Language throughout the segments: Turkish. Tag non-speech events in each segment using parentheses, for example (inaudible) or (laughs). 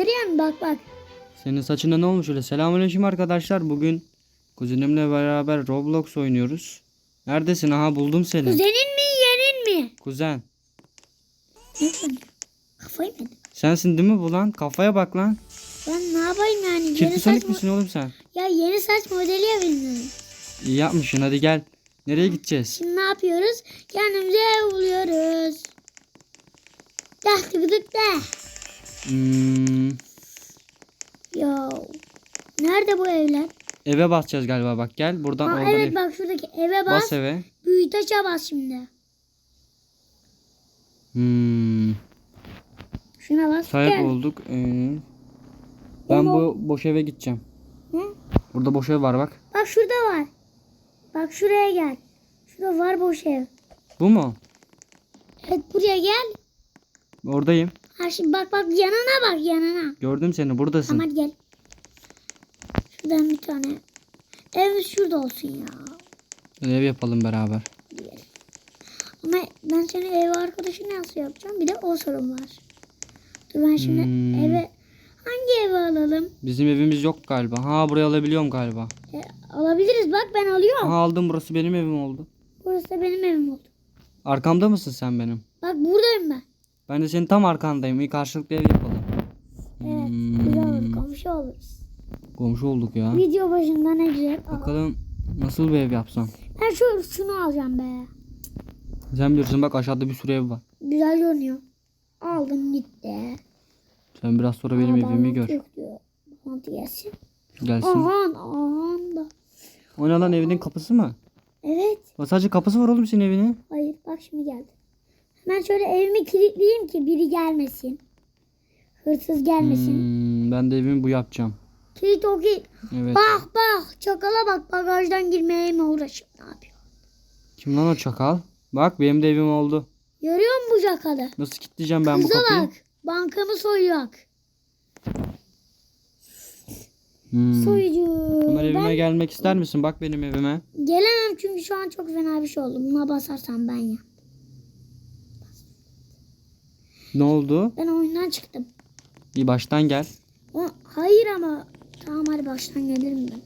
görüyor musun? Bak bak. Senin saçında ne olmuş öyle? Selamünaleyküm arkadaşlar. Bugün kuzenimle beraber Roblox oynuyoruz. Neredesin? Aha buldum seni. Kuzenin mi yerin mi? Kuzen. Kafayı mı? Sensin değil mi bu lan? Kafaya bak lan. Ben ne yapayım yani? Yeni Kirpi saç Sonic mı? misin oğlum sen? Ya yeni saç modeli ya bilmiyorum. İyi yapmışsın hadi gel. Nereye gideceğiz? Şimdi ne yapıyoruz? Kendimize ev buluyoruz. Dah tıkıdık da. Hmm, Yo. Nerede bu evler? Eve basacağız galiba bak gel. Buradan Ha, oradan evet ev- bak şuradaki eve bas. bas eve. Büyüteçe bas şimdi. Hmm, Şuna bas. sahip gel. olduk. Ee, ben bu boş eve gideceğim. Ne? Burada boş ev var bak. Bak şurada var. Bak şuraya gel. Şurada var boş ev. Bu mu? Evet buraya gel. Oradayım. Ha şimdi bak bak yanına bak yanına. Gördüm seni buradasın. Tamam gel. Şuradan bir tane. Ev şurada olsun ya. Ev yapalım beraber. Ama ben seni ev arkadaşı nasıl yapacağım? Bir de o sorun var. Dur ben şimdi Hmm. eve hangi evi alalım? Bizim evimiz yok galiba. Ha burayı alabiliyorum galiba. E, alabiliriz bak ben alıyorum. Ha aldım burası benim evim oldu. Burası da benim evim oldu. Arkamda mısın sen benim? Bak buradayım ben. Ben de senin tam arkandayım. İyi karşılıklı ev yapalım. Evet. Hmm. Güzel olur. Komşu oluruz. Komşu olduk ya. Video başında ne güzel. Bakalım nasıl bir ev yapsam. Ben şu şunu alacağım be. Sen bilirsin bak aşağıda bir sürü ev var. Güzel görünüyor. Aldım gitti. Sen biraz sonra benim Aa, evimi gör. Bağlantı gelsin. Gelsin. Ahan ahan da. O ne lan evinin kapısı mı? Evet. O sadece kapısı var oğlum senin evinin. Hayır bak şimdi geldi. Hemen şöyle evimi kilitleyeyim ki biri gelmesin. Hırsız gelmesin. Hmm, ben de evimi bu yapacağım. Kilit o kilit. Evet. Bak bak çakala bak bagajdan girmeye mi uğraşıyor ne yapıyor? Kim lan o çakal? Bak benim de evim oldu. Görüyor musun bu çakalı? Nasıl kilitleyeceğim ben bu Kıza kapıyı? bak. Bankamı soyuyor. Hmm. Soyucu. Ömer evime Ben gelmek ister misin? Bak benim evime. gelemem çünkü şu an çok fena bir şey oldu. Buna basarsam ben ya. Ne oldu? Ben oyundan çıktım. İyi baştan gel. O, hayır ama tamam hadi baştan gelirim ben.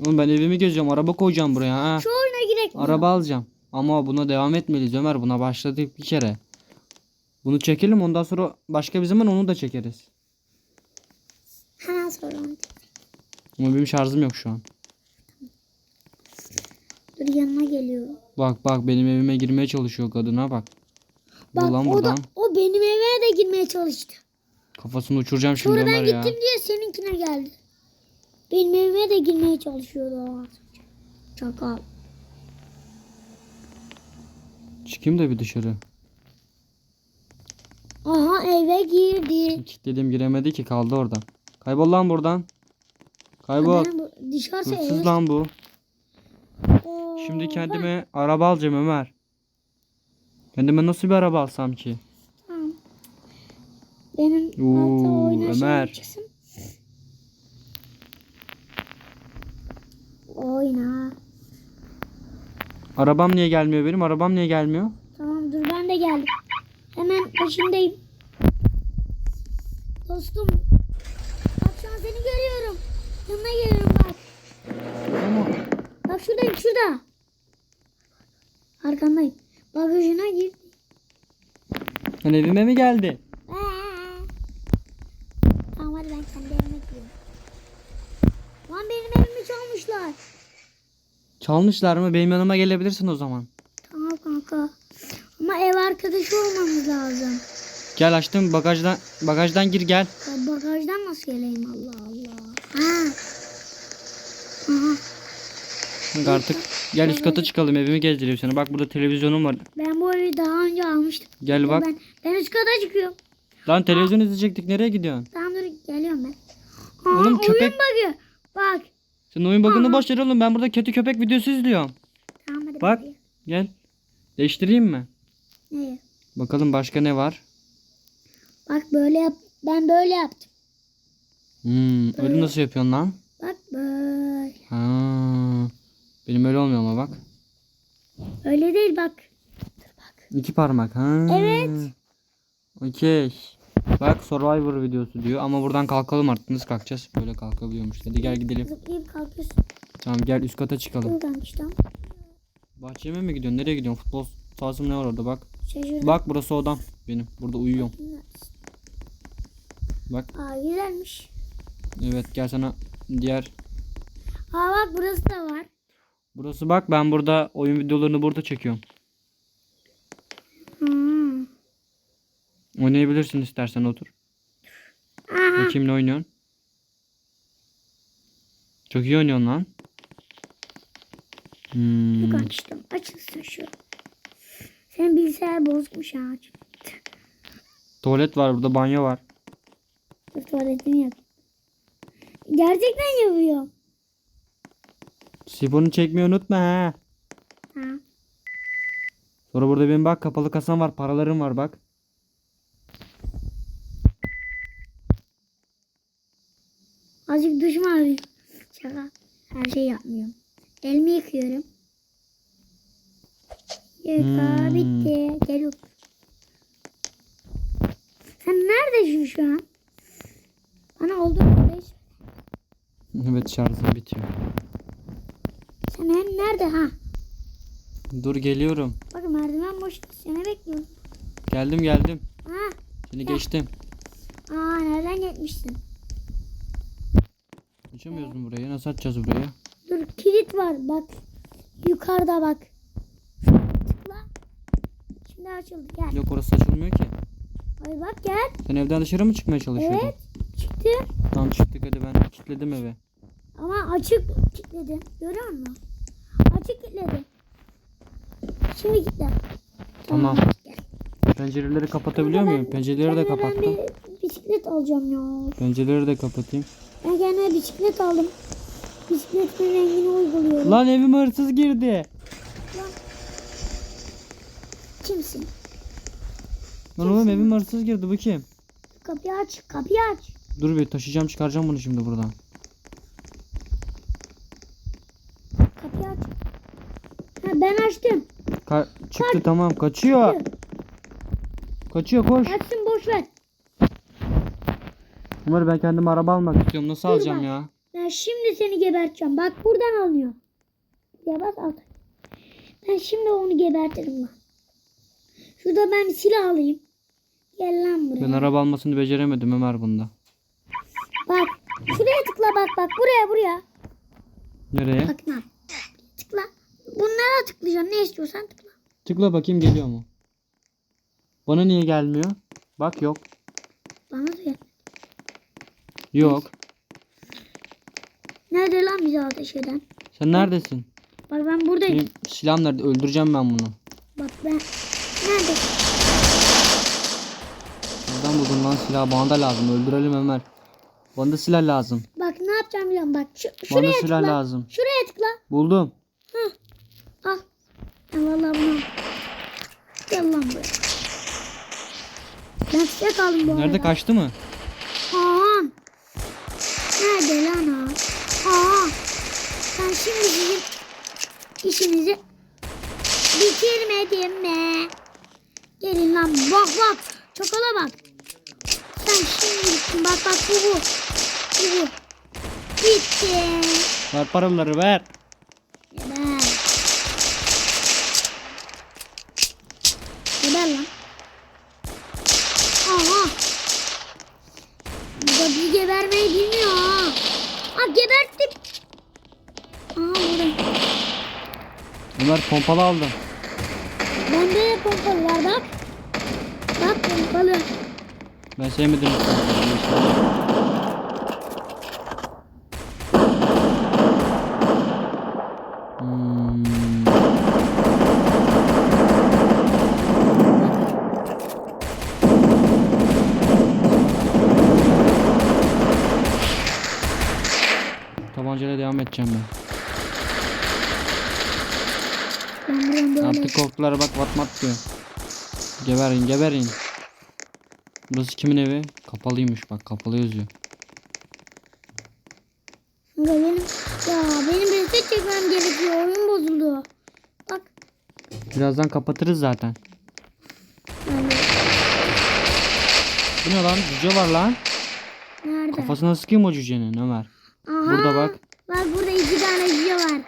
Oğlum ben evimi geziyorum. Araba koyacağım buraya ha. Şu oyuna girek mi? Araba alacağım. Ama buna devam etmeliyiz Ömer. Buna başladık bir kere. Bunu çekelim ondan sonra başka bir zaman onu da çekeriz. Hemen soralım. Ama benim şarjım yok şu an. Dur yanına geliyor. Bak bak benim evime girmeye çalışıyor kadına bak. Bak Ulan o da buradan o benim eve de girmeye çalıştı. kafasını uçuracağım şimdi ben Ömer ya. gittim diye seninkine geldi. Benim evime de girmeye çalışıyordu. Çakal. Çıkayım da bir dışarı. Aha eve girdi. Kilitledim giremedi ki kaldı orada. Kaybol lan buradan. Kaybol. Ben bu, dışarısı Hırsız ev. lan bu. Oo, Şimdi kendime araba alacağım Ömer. Kendime nasıl bir araba alsam ki? Benim Oo, Ömer. çıksın. Oyna. Arabam niye gelmiyor benim? Arabam niye gelmiyor? Tamam dur ben de geldim. Hemen peşindeyim. Dostum. Bak şu an seni görüyorum. Yanına geliyorum bak. Ama Bak şuradayım şurada. Arkandayım. Bagajına gir. sen evime mi geldi? Aa. Tamam hadi ben kendi evime gidiyorum. Lan benim evimi çalmışlar. Çalmışlar mı? Benim yanıma gelebilirsin o zaman. Tamam kanka. Ama ev arkadaşı olmamız lazım. Gel açtım bagajdan bagajdan gir gel. Ya bagajdan nasıl geleyim Allah Allah. Ha. Aha. Bak artık gel üst kata çıkalım evimi gezdireyim seni. Bak burada televizyonum var. Ben bu evi daha önce almıştım. Gel bak. Ben, ben üst kata çıkıyorum. Lan televizyon izleyecektik nereye gidiyorsun? Tamam dur geliyorum ben. Aa, Oğlum oyun köpek- bug'ı. Bak. Sen oyun bug'ını boş ver oğlum ben burada kötü köpek videosu izliyorum. Tamam hadi Bak. bakayım. Gel. Değiştireyim mi? Ne? Bakalım başka ne var? Bak böyle yap. Ben böyle yaptım. Hmm, öyle nasıl yapıyorsun lan? Bak böyle. Ha. Benim öyle olmuyor ama bak. Öyle değil bak. Dur bak. İki parmak. Ha. Evet. Okey. Bak Survivor videosu diyor ama buradan kalkalım artık. Nasıl kalkacağız? Böyle kalkabiliyormuş. Hadi gel gidelim. Zıplayıp kalkıyorsun. Tamam gel üst kata çıkalım. Buradan işte. Bahçeme mi gidiyorsun? Nereye gidiyorsun? Futbol sahası mı ne var orada bak. Şaşırdım. Bak burası odam benim. Burada uyuyorum. Bak Aa güzelmiş. evet gel sana diğer. Aa bak burası da var. Burası bak ben burada oyun videolarını burada çekiyorum. Hmm. Oynayabilirsin istersen otur. Aha. Ne oynuyorsun? Çok iyi oynuyorsun lan. Hmm. Yok açtım. Açılsın şu. Senin bilgisayar bozukmuş ha. Tuvalet var burada banyo var. Dur tuvaletini yap. Gerçekten yapıyor. Sifonu çekmeyi unutma ha. Ha. Sonra burada benim bak kapalı kasam var paralarım var bak. Şey yapmıyorum. Elimi yıkıyorum. Yıka Hmm. bitti. Gel otur. Sen neredesin şu an? Bana oldu. Evet şarjım bitiyor. Sen hem nerede ha? Dur geliyorum. Bak merdiven boş. Seni bekliyorum. Geldim geldim. Ha. Seni geçtim. Aa nereden geçmişsin? Açamıyoruz mu burayı? Nasıl açacağız burayı? Dur kilit var bak. Yukarıda bak. Tıkla. Şimdi açıldı gel. Yok orası açılmıyor ki. Hayır bak gel. Sen evden dışarı mı çıkmaya çalışıyordun? Evet. Çıktı. Tamam çıktık hadi ben kilitledim eve. Ama açık kilitledim. Görüyor musun? Açık kilitledim. Şimdi kilitle. Tamam. Gel. Pencereleri kapatabiliyor muyum? Pencereleri de kapattım. Ben bir bisiklet alacağım ya. Pencereleri de kapatayım. Ben kendime bisiklet aldım. Bisikletin rengini uyguluyorum. Lan evime hırsız girdi. Kimsin? Lan oğlum evime hırsız girdi bu kim? Kapıyı aç. Kapıyı aç. Dur bir taşıyacağım çıkaracağım bunu şimdi buradan. Kapıyı aç. Ha, ben açtım. Ka- çıktı tamam kaçıyor. Kaçıyor koş. Açsın boş ver. Ömer ben kendime araba almak istiyorum. Nasıl Dur alacağım bak. ya? Ben şimdi seni geberteceğim. Bak buradan alınıyor. Ya bas al. Ben şimdi onu gebertirim bak. Şurada ben silah alayım. Gel lan buraya. Ben araba almasını beceremedim Ömer bunda. Bak. Şuraya tıkla bak bak. Buraya buraya. Nereye? Bak lan. Tıkla. Bunlara tıklayacaksın. Ne istiyorsan tıkla. Tıkla bakayım geliyor mu? Bana niye gelmiyor? Bak yok. Bana da gel. Yok. Nerede lan bizi ateş eden? Sen neredesin? Bak ben buradayım. Benim silahım nerede? Öldüreceğim ben bunu. Bak ben. Nerede? Nereden buldun lan silahı? Bana da lazım. Öldürelim Ömer. Bana da silah lazım. Bak ne yapacağım biliyorum. Bak şu, Bana şuraya silah tıkla. lazım. Şuraya tıkla. Buldum. Al. Ya vallahi bunu al. Gel lan buraya. Ben size kaldım bu Nerede arada. kaçtı mı? Kaan. Nerede lan o? Aa. Ben şimdi sizin işinizi bitirmedim mi? Gelin lan bak bak. Çokala bak. Sen şimdi gittin. Bak bak bu bu. Bu bu. Bitti. Ver paraları ver. Geber. Geber lan. Aha. Bu da bir gebermeyi bilmiyor ha. Ha geberttim. Aha burada. Ömer pompalı aldım. Bende de pompalı var bak. Bak pompalı. Ben sevmedim. Ben buradan böyle. Artık korktular bak vatmat diyor. Geberin geberin. Burası kimin evi? Kapalıymış bak kapalı yazıyor. Kanka benim, ya benim reset çekmem gerekiyor. Oyun bozuldu. Bak. Birazdan kapatırız zaten. Yani. Bu ne lan? Cüce var lan. Nerede? Kafasına sıkayım o cücenin Ömer. Aha. Burada bak. Bak burada iki tane cüce var.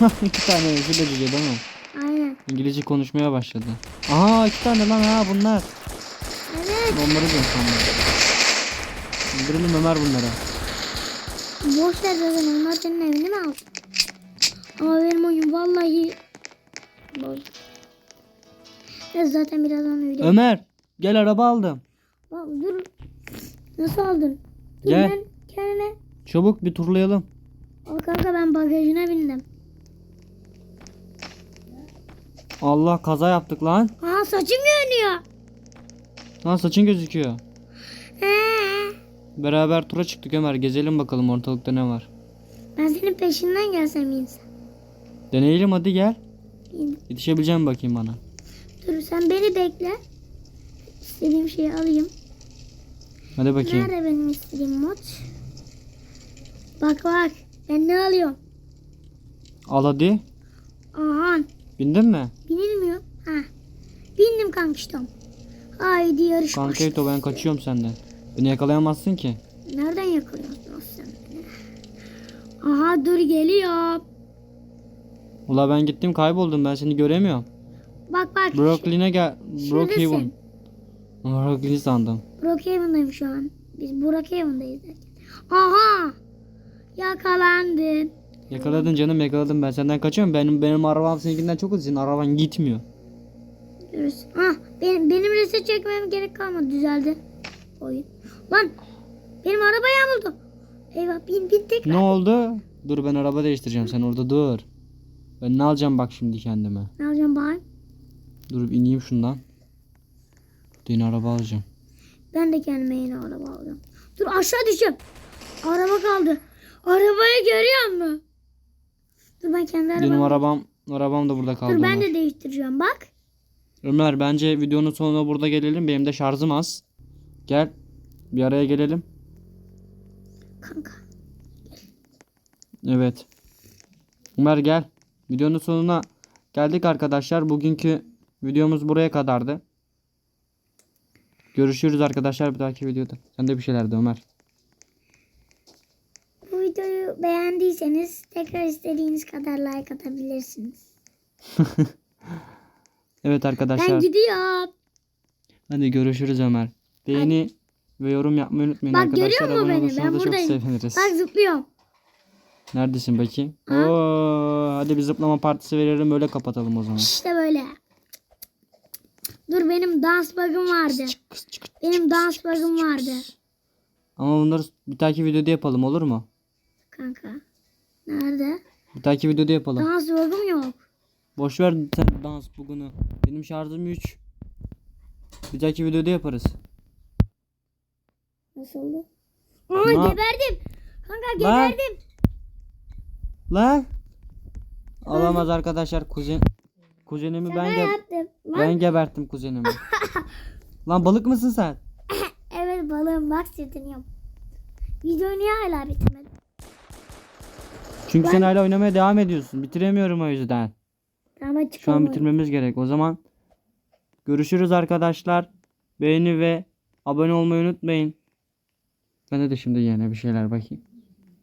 (laughs) iki tane şu da cüce değil mi? İngilizce konuşmaya başladı. Aha iki tane lan ha bunlar. Evet. Onları diyorum sandım. İndirelim Ömer bunlara. Boş ver zaten onlar senin evini mi aldı? Ama benim oyun vallahi boş. Ya zaten birazdan öyle. Ömer gel araba aldım. Bak, dur. Nasıl aldın? Dur Gel. ben kendime. Çabuk bir turlayalım. Al kanka ben bagajına bindim. Allah kaza yaptık lan. Aa saçım görünüyor. Lan saçın gözüküyor. He. Beraber tura çıktık Ömer. Gezelim bakalım ortalıkta ne var. Ben senin peşinden gelsem insan. Deneyelim hadi gel. Yetişebileceğim bakayım bana. Dur sen beni bekle. İstediğim şeyi alayım. Hadi bakayım. Nerede benim istediğim mod? Bak bak. Ben ne alıyorum? Al hadi. Aha. Bindin mi? Binilmiyor. Ha. Bindim kankiştom. Haydi yarış. Eto ben kaçıyorum senden. Beni yakalayamazsın ki. Nereden yakalıyorsun sen beni? Aha dur geliyor. Ula ben gittim kayboldum ben seni göremiyorum. Bak bak. Brooklyn'e gel. Brookhaven. Brooklyn sandım. Brookhaven'dayım şu an. Biz Brookhaven'dayız. Aha. Yakalandın. Yakaladın canım yakaladın ben senden kaçıyorum. Benim benim arabam seninkinden çok hızlı. Senin araban gitmiyor. Görürsün. Ah benim, benim reset çekmem gerek kalmadı. Düzeldi. Oyun. Lan benim araba yağmurdu. Eyvah bin bin tekrar. Ne oldu? Dur ben araba değiştireceğim sen orada dur. Ben ne alacağım bak şimdi kendime. Ne alacağım bari? Dur ineyim şundan. Yeni araba alacağım. Ben de kendime yeni araba alacağım. Dur aşağı düşeceğim. Araba kaldı. Arabayı görüyor musun? Dur ben kendi Benim arabamı. arabam arabam da burada kaldı. Dur ben Ömer. de değiştireceğim bak. Ömer bence videonun sonuna burada gelelim. Benim de şarjım az. Gel. Bir araya gelelim. Kanka. Evet. Ömer gel. Videonun sonuna geldik arkadaşlar. Bugünkü videomuz buraya kadardı. Görüşürüz arkadaşlar bir dahaki videoda. Sen de bir şeyler de Ömer. Beğendiyseniz tekrar istediğiniz kadar like atabilirsiniz. (laughs) Evet Ben arkadaşlar. gidiyorum. Hadi görüşürüz Ömer. Beğeni ve yorum yapmayı unutmayın Bak, arkadaşlar. görüyor musun beni? Ben da çok buradayım. seviniriz. Bak zıplıyorum. Neredesin bakayım? Ha? Oo, hadi bir zıplama partisi verelim öyle kapatalım o zaman. İşte böyle. Dur benim dans bug'ım vardı. Benim dans bug'ım vardı. Ama bunları bir dahaki videoda yapalım olur mu? Kanka. Nerede? Bir dahaki videoda yapalım. Dans bug'ım yok. Boş ver sen dans bugünü. Benim şarjım 3. Bir dahaki videoda yaparız. Nasıldı? Aa Ne yap- geberdim. Kanka geberdim. Lan. Alamaz arkadaşlar kuzen. Kuzenimi Şaka ben ge- yaptım. Lan. ben geberttim kuzenimi. (laughs) Lan balık mısın sen? Evet balığım bak sırtınıyorum. Videoyu niye hala bitirmedin? Çünkü sen hala oynamaya devam ediyorsun. Bitiremiyorum o yüzden. Ama Şu an bitirmemiz gerek. O zaman görüşürüz arkadaşlar. Beğeni ve abone olmayı unutmayın. Ben de şimdi yine bir şeyler bakayım.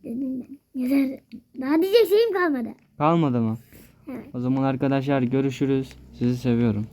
Ben. Yeter. Daha diyecek şeyim kalmadı. Kalmadı mı? Evet. O zaman arkadaşlar görüşürüz. Sizi seviyorum.